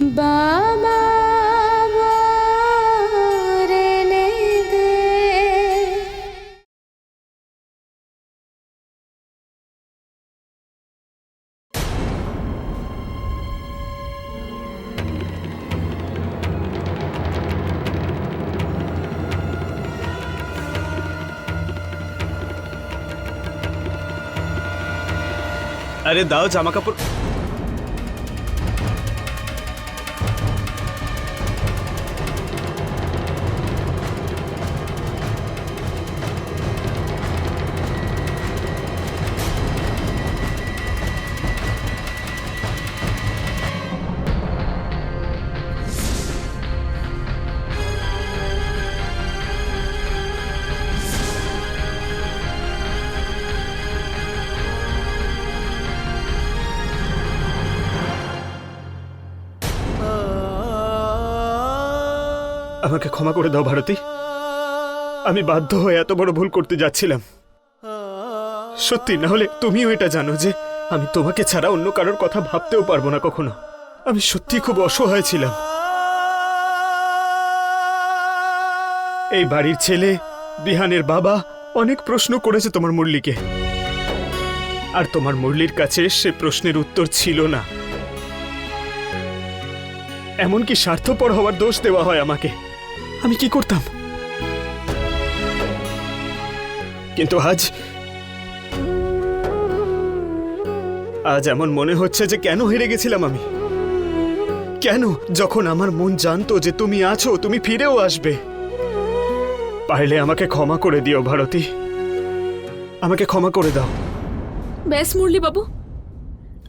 বাবা রে দে আরে দাও জামা কাপড় আমাকে ক্ষমা করে দাও, ভারতী। আমি বাধ্য হয়ে এত বড় ভুল করতে যাচ্ছিলাম। সত্যি, না হলে তুমিও এটা জানো যে আমি তোমাকে ছাড়া অন্য কারোর কথা ভাবতেও পারব না কখনো। আমি সত্যি খুব অসহায় ছিলাম। এই বাড়ির ছেলে, বিহানের বাবা, অনেক প্রশ্ন করেছে তোমার মুরলিকে। আর তোমার মুরলির কাছে সে প্রশ্নের উত্তর ছিল না। এমনকি স্বার্থপর হওয়ার দোষ দেওয়া হয় আমাকে। আমি কি করতাম? কিন্তু আজ আজ এমন মনে হচ্ছে যে কেন হেরে গেছিলাম আমি? কেন যখন আমার মন জানতো যে তুমি আছো, তুমি ফিরেও আসবে? পারলে আমাকে ক্ষমা করে দিও, ভারতী। আমাকে ক্ষমা করে দাও। ব্যাস, মুরলীবাবু।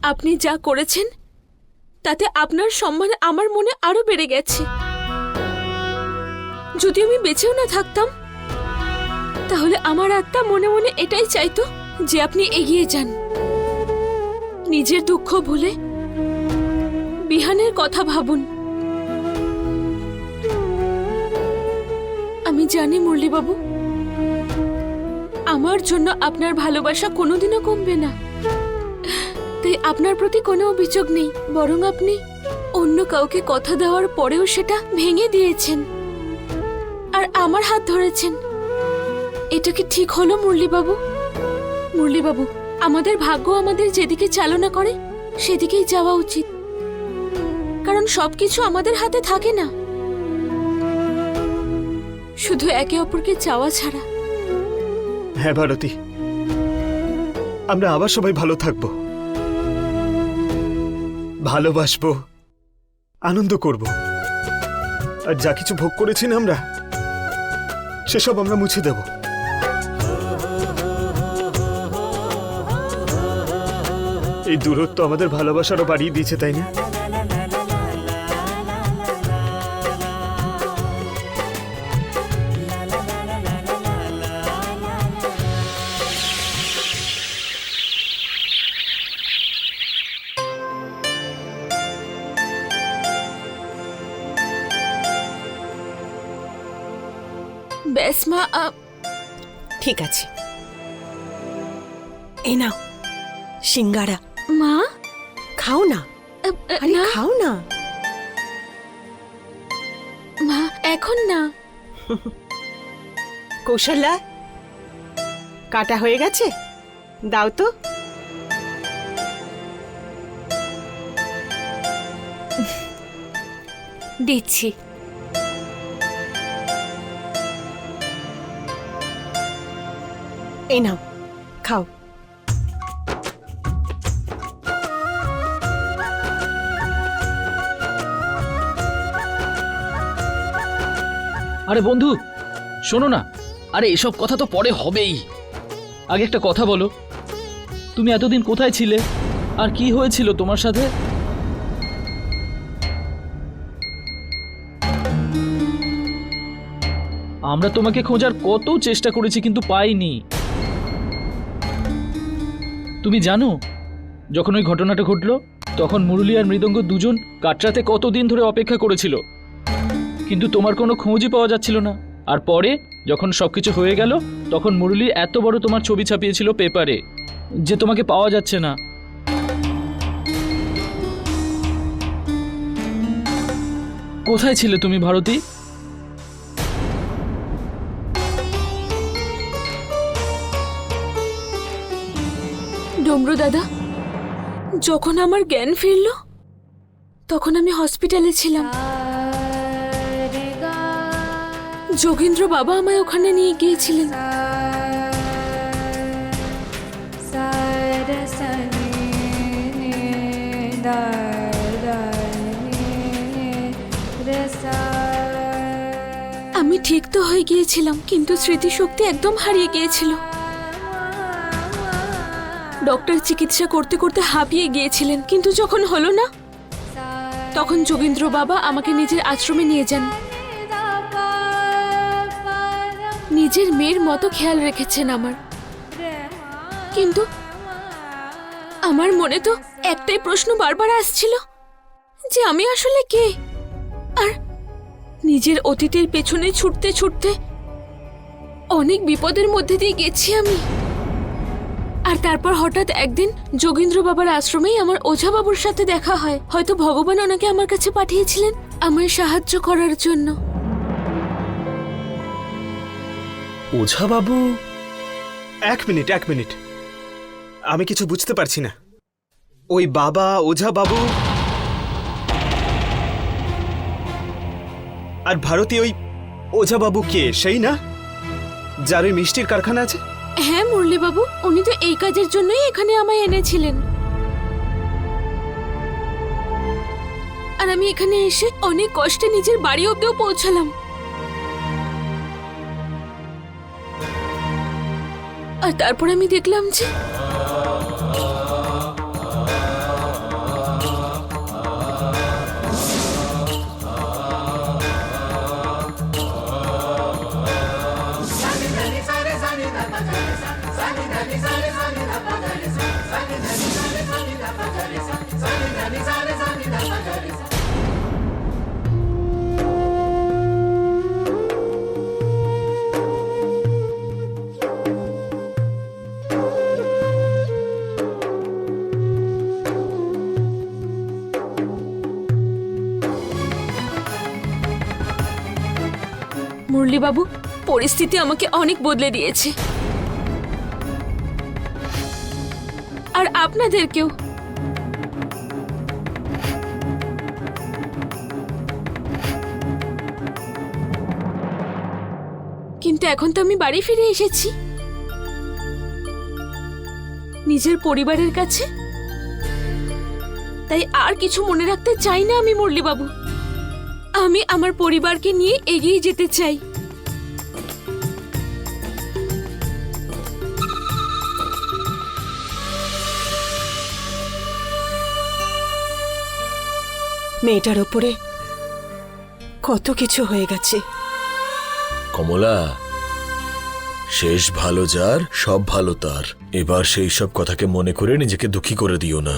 আপনি যা করেছেন, তাতে আপনার সম্মান আমার মনে আরও বেড়ে গেছে। যদি আমি বেঁচেও না থাকতাম, তাহলে আমার আত্মা মনে মনে এটাই চাইতো যে আপনি এগিয়ে যান। নিজের দুঃখ ভুলে বিহানের কথা ভাবুন। আমি জানি মুরলীবাবু, আমার জন্য আপনার ভালোবাসা কোনোদিনও কমবে না। তাই আপনার প্রতি কোনো অভিযোগ নেই, বরং আপনি অন্য কাউকে কথা দেওয়ার পরেও সেটা ভেঙে দিয়েছেন। আর আমার হাত ধরেছেন। এটা কি ঠিক হলো, মুরলীবাবু? মুরলীবাবু, আমাদের ভাগ্য আমাদের যেদিকে চালনা করে, সেদিকেই যাওয়া উচিত। কারণ সবকিছু আমাদের হাতে থাকে না। শুধু একে অপরকে চাওয়া ছাড়া। হ্যাঁ ভারতী। আমরা আবার সবাই ভালো থাকব। ভালোবাসবো, আনন্দ করব। আর যা কিছু ভোগ করেছি না আমরা সেসব আমরা মুছে দেব। এই দূরত্ব আমাদের ভালোবাসারও বাড়িয়ে দিয়েছে তাই না? ঠিক আছে। এই নাও সিঙ্গারা। মা? খাও আরে না। খাও না। মা এখন না। কৌশল্যা কাটা হয়ে গেছে? দাও তো। দিচ্ছি। এই নাও, খাও। আরে বন্ধু, শোনো না। আরে এসব কথা তো পরে হবেই। আগে একটা কথা বলো। তুমি এতদিন কোথায় ছিলে? আর কি হয়েছিল তোমার সাথে? আমরা তোমাকে খোঁজার কত চেষ্টা করেছি কিন্তু পাইনি। তুমি জানো, যখন ওই ঘটনাটা ঘটলো, তখন মুরলি আর মৃদঙ্গ দুজন কাটরাতে কতদিন ধরে অপেক্ষা করেছিল। কিন্তু তোমার কোনো খোঁজই পাওয়া যাচ্ছিল না। আর পরে, যখন সবকিছু হয়ে গেল, তখন মুরলি এত বড় তোমার ছবি ছাপিয়েছিল পেপারে, যে তোমাকে পাওয়া যাচ্ছে না। কোথায় ছিলে তুমি, ভারতী? ডমরু দাদা? যখন আমার জ্ঞান ফিরল, তখন আমি হসপিটালে ছিলাম। যোগেন্দ্র বাবা আমায় ওখানে নিয়ে গিয়েছিলেন। আমি ঠিক তো হয়ে গিয়েছিলাম, কিন্তু স্মৃতিশক্তি একদম হারিয়ে গিয়েছিল। ডক্টর চিকিৎসা করতে করতে হাঁপিয়ে গিয়েছিলেন, কিন্তু যখন হলো না, তখন যোগেন্দ্র বাবা আমাকে নিজের আশ্রমে নিয়ে যান। নিজের মেয়ের মতো খেয়াল রেখেছেন আমার। কিন্তু আমার মনে তো একটাই প্রশ্ন বারবার আসছিল, যে আমি আসলে কে? আর নিজের অতীতের পেছনে ছুটতে ছুটতে অনেক বিপদের মধ্যে দিয়ে গেছি আমি। আর তারপর হঠাৎ একদিন যোগেন্দ্র বাবার আশ্রমেই আমার ওঝা বাবুর সাথে দেখা হয়। হয়তো ভগবান ওনাকে আমার কাছে পাঠিয়েছিলেন আমায় সাহায্য করার জন্য। ওঝা বাবু? এক মিনিট এক মিনিট। আমি কিছু বুঝতে পারছি না। ওই বাবা, ওঝা বাবু? আর ভারতী ওই ওঝা বাবু কে? সেই না? যার ওই মিষ্টির কারখানা আছে? হ্যাঁ মুরলি বাবু উনি তো এই কাজের জন্যই এখানে আমায় এনেছিলেন। আর আমি এখানে এসে অনেক কষ্টে নিজের বাড়ি অব্দিও পৌঁছালাম। আর তারপর আমি দেখলাম যে মুরলিবাবু পরিস্থিতি আমাকে অনেক বদলে দিয়েছে। আর আপনাদেরকেও। কিন্তু এখন তো আমি বাড়ি ফিরে এসেছি। নিজের পরিবারের কাছে। তাই আর কিছু মনে রাখতে চাই না আমি, মুরলিবাবু। আমি আমার পরিবারকে নিয়ে এগিয়ে যেতে চাই। মেয়েটার ওপরে কত কিছু হয়ে গেছে। কমলা শেষ ভালো যার সব ভালো তার। এবার সেই সব কথাকে মনে করে নিজেকে দুঃখী করে দিও না।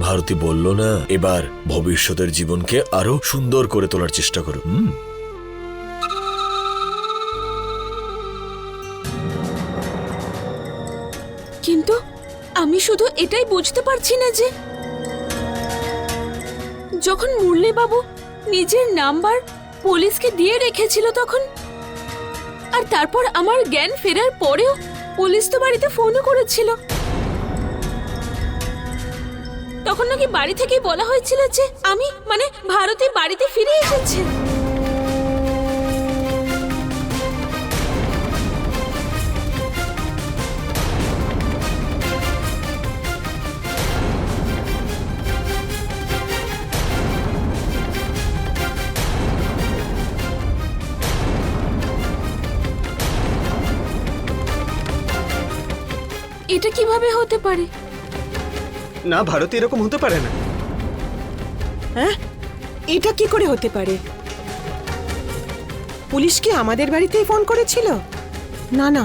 ভারতী বলল না এবার ভবিষ্যতের জীবনকে আরও সুন্দর করে তোলার চেষ্টা করো। হুম। কিন্তু আমি শুধু এটাই বুঝতে পারছি না যে যখন মুরলিবাবু নিজের নাম্বার পুলিশকে দিয়ে রেখেছিল তখন? আর তারপর আমার জ্ঞান ফেরার পরেও পুলিশ তো বাড়িতে ফোনও করেছিল। তখন নাকি বাড়ি থেকেই বলা হয়েছিল যে আমি মানে ভারতে বাড়িতে ফিরে এসেছে। কীভাবে হতে পারে? না ভারতী এরকম হতে পারে না। হ্যাঁ? এটা কি করে হতে পারে? পুলিশ কি আমাদের বাড়িতেই ফোন করেছিল? না না।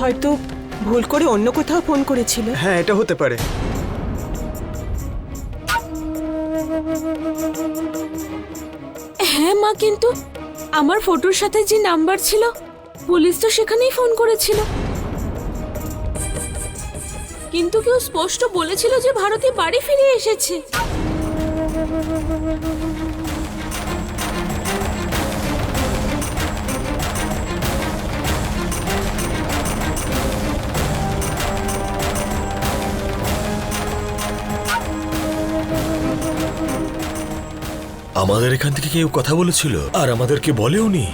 হয়তো ভুল করে অন্য কোথাও ফোন করেছিল। হ্যাঁ এটা হতে পারে। হ্যাঁ মা কিন্তু আমার ফটোর সাথে যে নাম্বার ছিল পুলিশ তো সেখানেই ফোন করেছিল। কিন্তু কেউ স্পষ্ট বলেছিল যে ভারতে বাড়ি ফিরে এসেছে। আমাদের এখান থেকে কেউ কথা বলেছিল, আর আমাদেরকে বলেও নি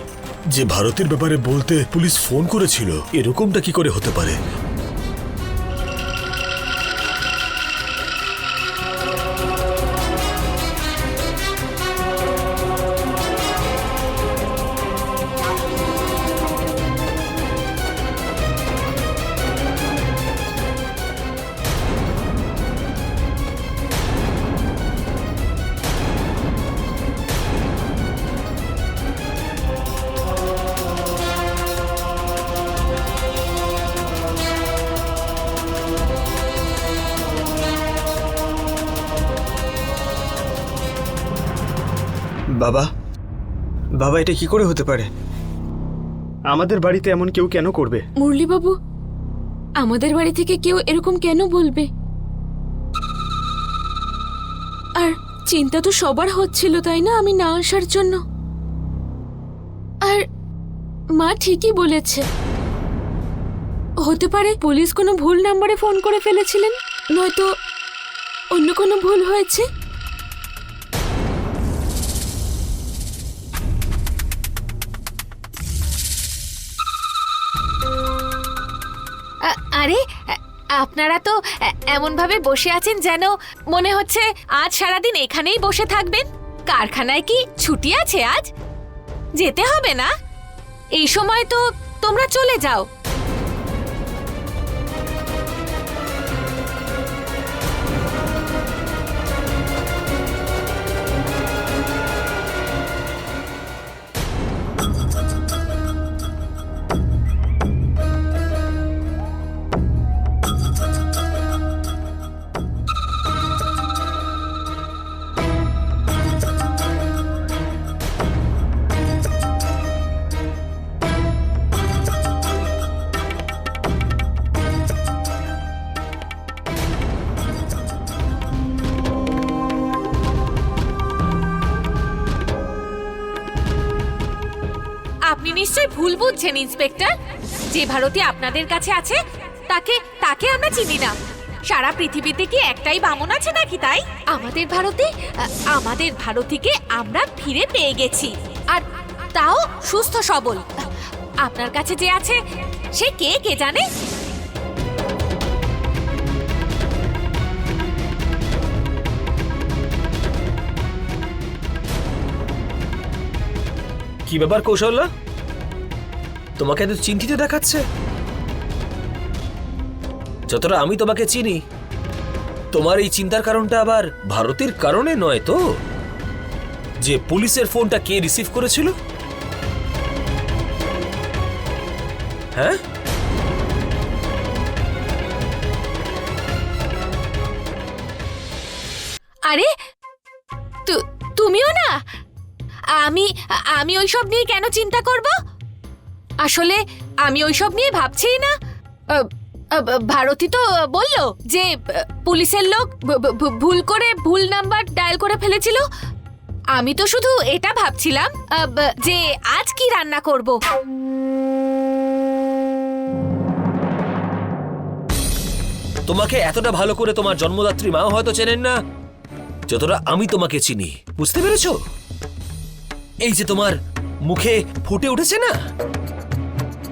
যে ভারতের ব্যাপারে বলতে পুলিশ ফোন করেছিল এরকমটা কি করে হতে পারে? বাবা? বাবা, এটা কি করে হতে পারে? আমাদের বাড়িতে এমন কেউ কেন করবে? মুরলীবাবু, আমাদের বাড়ি থেকে কেউ এরকম কেন বলবে? আর চিন্তা তো সবার হচ্ছিল, তাই না? আমি না আসার জন্য। আর মা ঠিকই বলেছে। হতে পারে পুলিশ কোনো ভুল নাম্বারে ফোন করে ফেলেছিলেন, নয়তো অন্য কোনো ভুল হয়েছে? আরে আপনারা তো এমনভাবে বসে আছেন যেন মনে হচ্ছে আজ সারাদিন এখানেই বসে থাকবেন। কারখানায় কি ছুটি আছে আজ? যেতে হবে না? এই সময় তো তোমরা চলে যাও। ইন্সপেক্টর, যে ভারতী আপনাদের কাছে আছে, তাকে তাকে আমরা চিনি না। সারা পৃথিবীতে কি একটাই বামন আছে নাকি তাই? আমাদের ভারতে আমাদের ভারতীকে আমরা ফিরে পেয়ে গেছি। আর তাও সুস্থ সবল। আপনার কাছে যে আছে, সে কে কে জানে? কি ব্যাপার কৌশল্যা তোমাকে এত চিন্তিত দেখাচ্ছে? যতটা আমি তোমাকে চিনি, তোমার এই চিন্তার কারণটা আবার ভারতের কারণে নয় তো? যে পুলিশের ফোনটা কে রিসিভ করেছিল? হ্যাঁ? আরে তুমিও না? আমি আমি ওইসব নিয়ে কেন চিন্তা করব? আসলে আমি ওইসব নিয়ে ভাবছিই না। ভারতী তো বলল যে পুলিশের লোক ভুল করে ভুল নাম্বার ডায়াল করে ফেলেছিল। আমি তো শুধু এটা ভাবছিলাম যে আজ কি রান্না করব। তোমাকে এতটা ভালো করে তোমার জন্মদাত্রী মাও হয়তো চেনেন না, যতটা আমি তোমাকে চিনি। বুঝতে পেরেছ? এই যে তোমার মুখে ফুটে উঠেছে না?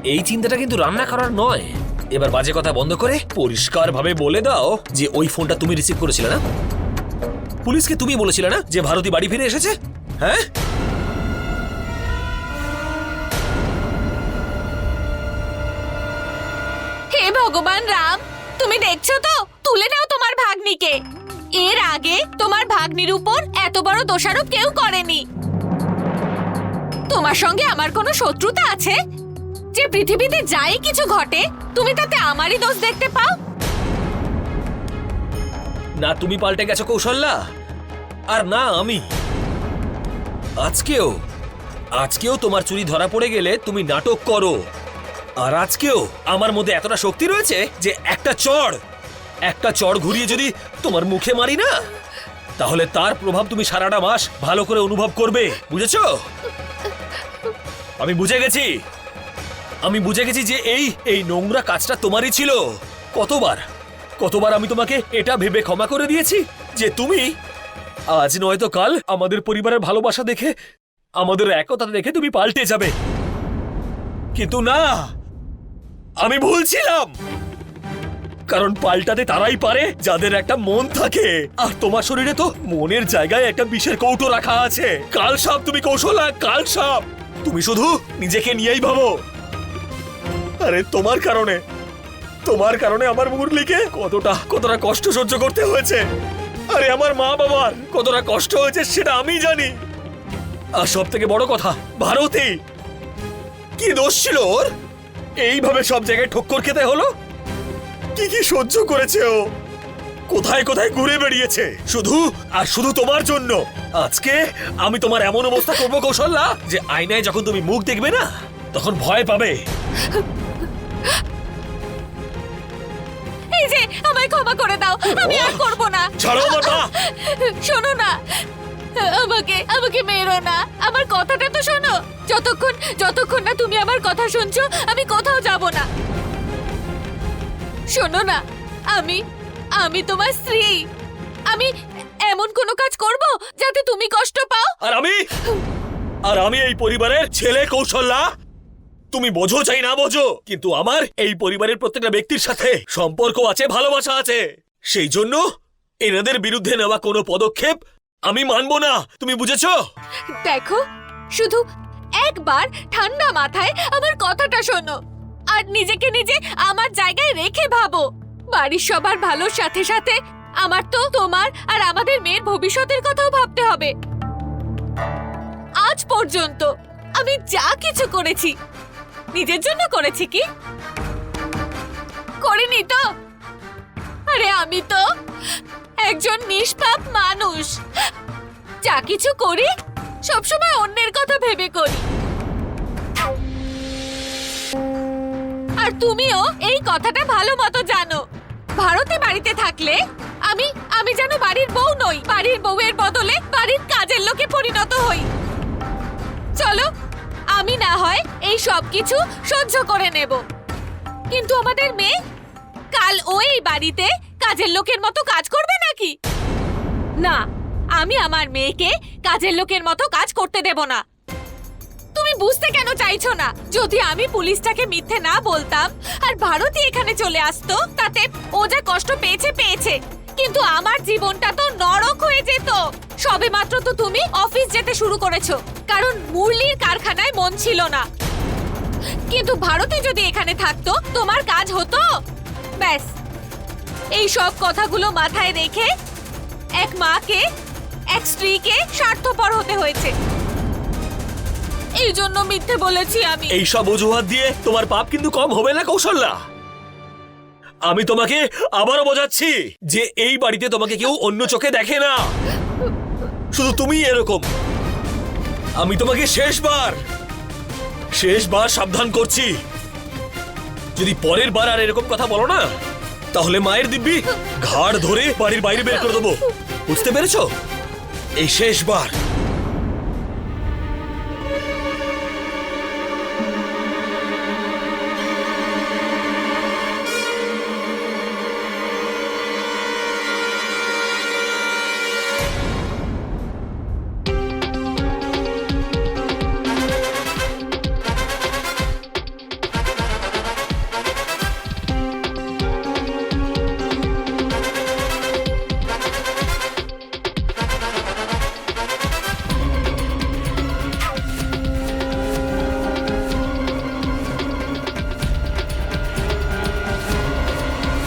এই চিন্তাটা কিন্তু রান্না করার নয়। এবার বাজে কথা বন্ধ করে পরিষ্কার ভাবে বলে দাও যে ওই ফোনটা তুমি রিসিভ করেছিলে না। পুলিশকে তুমি বলেছিলে না যে ভারতী বাড়ি ফিরে এসেছে? হ্যাঁ? হে ভগবান রাম, তুমি দেখছ তো? তুলে নাও তোমার ভাগ্নিকে। এর আগে তোমার ভাগ্নির উপর এত বড় দোষারোপ কেউ করেনি। তোমার সঙ্গে আমার কোনো শত্রুতা আছে? যে পৃথিবীতে যাই কিছু ঘটে, তুমি তাতে আমারই দোষ দেখতে পাও? না, তুমি পাল্টে গেছো কৌশল্যা। আর না, আমি। আজকেও আজকেও তোমার চুরি ধরা পড়ে গেলে তুমি নাটক করো। আর আজকেও আমার মধ্যে এতটা শক্তি রয়েছে যে একটা চড় একটা চড় ঘুরিয়ে যদি তোমার মুখে মারি না, তাহলে তার প্রভাব তুমি সারাটা মাস ভালো করে অনুভব করবে, বুঝেছ? আমি বুঝে গেছি। আমি বুঝে গেছি যে এই এই নোংরা কাজটা তোমারই ছিল। কতবার? কতবার আমি তোমাকে এটা ভেবে ক্ষমা করে দিয়েছি যে তুমি আজ নয়তো কাল আমাদের পরিবারের ভালোবাসা দেখে, আমাদের একতা দেখে তুমি পাল্টে যাবে। কিন্তু না, আমি ভুলছিলাম কারণ পাল্টাতে তারাই পারে যাদের একটা মন থাকে। আর তোমার শরীরে তো মনের জায়গায় একটা বিষের কৌটো রাখা আছে। কাল সাপ, তুমি কৌশলা, কাল সাপ। তুমি শুধু নিজেকে নিয়েই ভাবো। আরে, তোমার কারণে। তোমার কারণে আমার মুরলিকে কতটা কতটা কষ্ট সহ্য করতে হয়েছে। আরে, আমার মা বাবার কতটা কষ্ট হয়েছে সেটা আমি জানি। আর সব থেকে বড় কথা, ভারতী। কি দোষ ছিল ওর? এইভাবে সব জায়গায় ঠক্কর খেতে হলো? কি কি সহ্য করেছে ও? কোথায় কোথায় ঘুরে বেরিয়েছে শুধু আর শুধু তোমার জন্য। আজকে আমি তোমার এমন অবস্থা করব, কৌশল্যা, যে আয়নায় যখন তুমি মুখ দেখবে না, তখন ভয় পাবে। এই যে আমায় ক্ষমা করে দাও। আমি আর করব না। ছাড়ো আমার মা। শোনো না। আমাকে আমাকে মেরো না। আমার কথাটা তো শোনো। যতক্ষণ যতক্ষণ না তুমি আমার কথা শুনছো আমি কোথাও যাব না। শোনো না। আমি আমি তোমার স্ত্রী। আমি এমন কোনো কাজ করব যাতে তুমি কষ্ট পাও? আর আমি আর আমি এই পরিবারের ছেলে কৌশল্যা তুমি বোঝো চাই না বোঝো। কিন্তু আমার এই পরিবারের প্রত্যেকটা ব্যক্তির সাথে সম্পর্ক আছে, ভালোবাসা আছে। সেই জন্য এনাদের বিরুদ্ধে নেওয়া কোনো পদক্ষেপ আমি মানবো না। তুমি বুঝেছ? দেখো, শুধু একবার ঠান্ডা মাথায় আমার কথাটা শোনো। আর নিজেকে নিজে আমার জায়গায় রেখে ভাবো। বাড়ির সবার ভালোর সাথে সাথে আমার তো তোমার আর আমাদের মেয়ের ভবিষ্যতের কথাও ভাবতে হবে। আজ পর্যন্ত আমি যা কিছু করেছি নিজের জন্য করেছি কি? করিনি তো। আরে আমি তো একজন নিষ্পাপ মানুষ। যা কিছু করি, সবসময় অন্যের কথা ভেবে করি। আর তুমিও এই কথাটা ভালো মতো জানো। ভারতে বাড়িতে থাকলে আমি আমি যেন বাড়ির বউ নই, বাড়ির বউয়ের বদলে বাড়ির কাজের লোকে পরিণত হই। চলো আমি না হয় এই সব কিছু সহ্য করে নেব। কিন্তু আমাদের মেয়ে, কাল ও এই বাড়িতে কাজের লোকের মতো কাজ করবে নাকি? না, আমি আমার মেয়েকে কাজের লোকের মতো কাজ করতে দেব না। তুমি বুঝতে কেন চাইছো না? যদি আমি পুলিশটাকে মিথ্যে না বলতাম, আর ভারতী এখানে চলে আসতো, তাতে ও যা কষ্ট পেয়েছে পেয়েছে। কিন্তু আমার জীবনটা তো নরক হয়ে যেত। সবে মাত্র তো তুমি অফিস যেতে শুরু করেছ। কারণ মুরলির কারখানায় মন ছিল না। কিন্তু ভারতে যদি এখানে থাকতো, তোমার কাজ হতো? ব্যাস। এই সব কথাগুলো মাথায় রেখে এক মাকে, এক স্ত্রীকে স্বার্থপর হতে হয়েছে। এই জন্য মিথ্যে বলেছি আমি। এই সব অজুহাত দিয়ে তোমার পাপ কিন্তু কম হবে না, কৌশল্যা। আমি তোমাকে আবারও বোঝাচ্ছি যে এই বাড়িতে তোমাকে কেউ অন্য চোখে দেখে না। শুধু তুমি এরকম। আমি তোমাকে শেষবার শেষবার সাবধান করছি। যদি পরের বার আর এরকম কথা বলো না, তাহলে মায়ের দিব্যি ঘাড় ধরে বাড়ির বাইরে বের করে দেবো। বুঝতে পেরেছ? এই শেষবার।